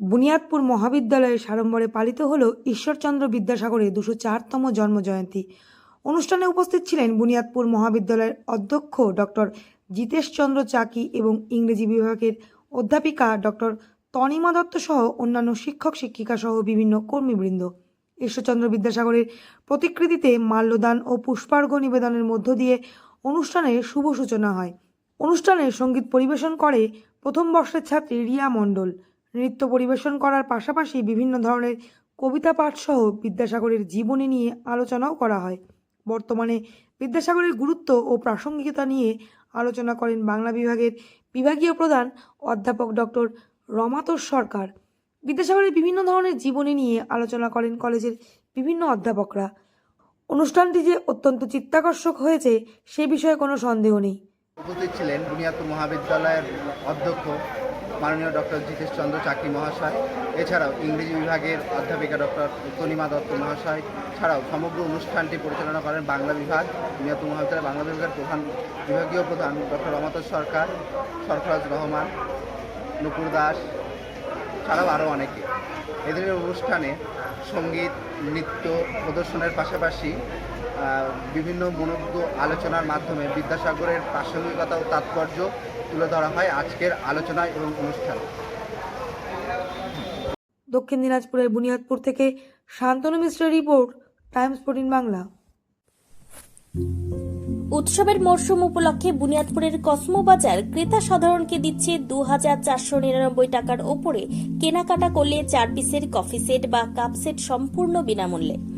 বুনিয়াদপুর মহাবিদ্যালয়ে সাড়ম্বরে পালিত হল ঈশ্বরচন্দ্র বিদ্যাসাগরের দুশো চারতম জন্মজয়ন্তী। অনুষ্ঠানে উপস্থিত ছিলেন বুনিয়াদপুর মহাবিদ্যালয়ের অধ্যক্ষ ডক্টর জিতেশচন্দ্র চাকি এবং ইংরেজি বিভাগের অধ্যাপিকা ডক্টর তনিমা দত্ত সহ অন্যান্য শিক্ষক, শিক্ষিকা সহ বিভিন্ন কর্মীবৃন্দ। ঈশ্বরচন্দ্র বিদ্যাসাগরের প্রতিকৃতিতে মাল্যদান ও পুষ্পার্ঘ্য নিবেদনের মধ্য দিয়ে অনুষ্ঠানের শুভ সূচনা হয়। অনুষ্ঠানে সংগীত পরিবেশন করে প্রথম বর্ষের ছাত্রী রিয়া মণ্ডল। নৃত্য পরিবেশন করার পাশাপাশি বিভিন্ন ধরনের কবিতা পাঠ সহ বিদ্যাসাগরের জীবনী নিয়ে আলোচনাও করা হয়। বর্তমানে বিদ্যাসাগরের গুরুত্ব ও প্রাসঙ্গিকতা নিয়ে আলোচনা করেন বাংলা বিভাগের বিভাগীয় প্রধান অধ্যাপক ডক্টর রমাতোষ সরকার। বিদ্যাসাগরের বিভিন্ন ধরনের জীবনী নিয়ে আলোচনা করেন কলেজের বিভিন্ন অধ্যাপকরা। অনুষ্ঠানটি যে অত্যন্ত চিত্তাকর্ষক হয়েছে, সে বিষয়ে কোনো সন্দেহ নেই। উপস্থিত ছিলেন বুনিয়াদপুর মহাবিদ্যালয়ের অধ্যক্ষ মাননীয় ডক্টর জিতেশ চন্দ্র চাকি মহাশয়, এছাড়াও ইংরেজি বিভাগের অধ্যাপিকা ডক্টর তনিমা দত্ত মহাশয় ছাড়াও সমগ্র অনুষ্ঠানটি পরিচালনা করেন বাংলা বিভাগ বুনিয়াদপুর মহাবিদ্যালয় বাংলা বিভাগের প্রধান বিভাগীয় প্রধান ডক্টর রমাতর সরকার, সরফরাজ রহমান নুপুর দাস ছাড়াও আরও অনেকে। এদিনের অনুষ্ঠানে সংগীত, নৃত্য প্রদর্শনের পাশাপাশি বিভিন্ন মনোজ্ঞ আলোচনার মাধ্যমে বিদ্যাসাগরের প্রাসঙ্গিকতা ও তাৎপর্য তুলে ধরা হয় আজকের আলোচনায় এবং অনুষ্ঠানে। দক্ষিণ দিনাজপুরের বুনিয়াদপুর থেকে শান্তনু মিশ্রের রিপোর্ট টাইমস ফোর্টিন বাংলা। উৎসবের মরশুম উপলক্ষে বুনিয়াদপুরের কসমো বাজার ক্রেতা সাধারণকে দিচ্ছে দু হাজার চারশো নিরানব্বই টাকার ওপরে কেনাকাটা করলে চার পিসের কফি সেট বা কাপ সেট সম্পূর্ণ বিনামূল্যে।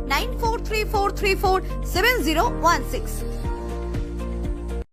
9434347016.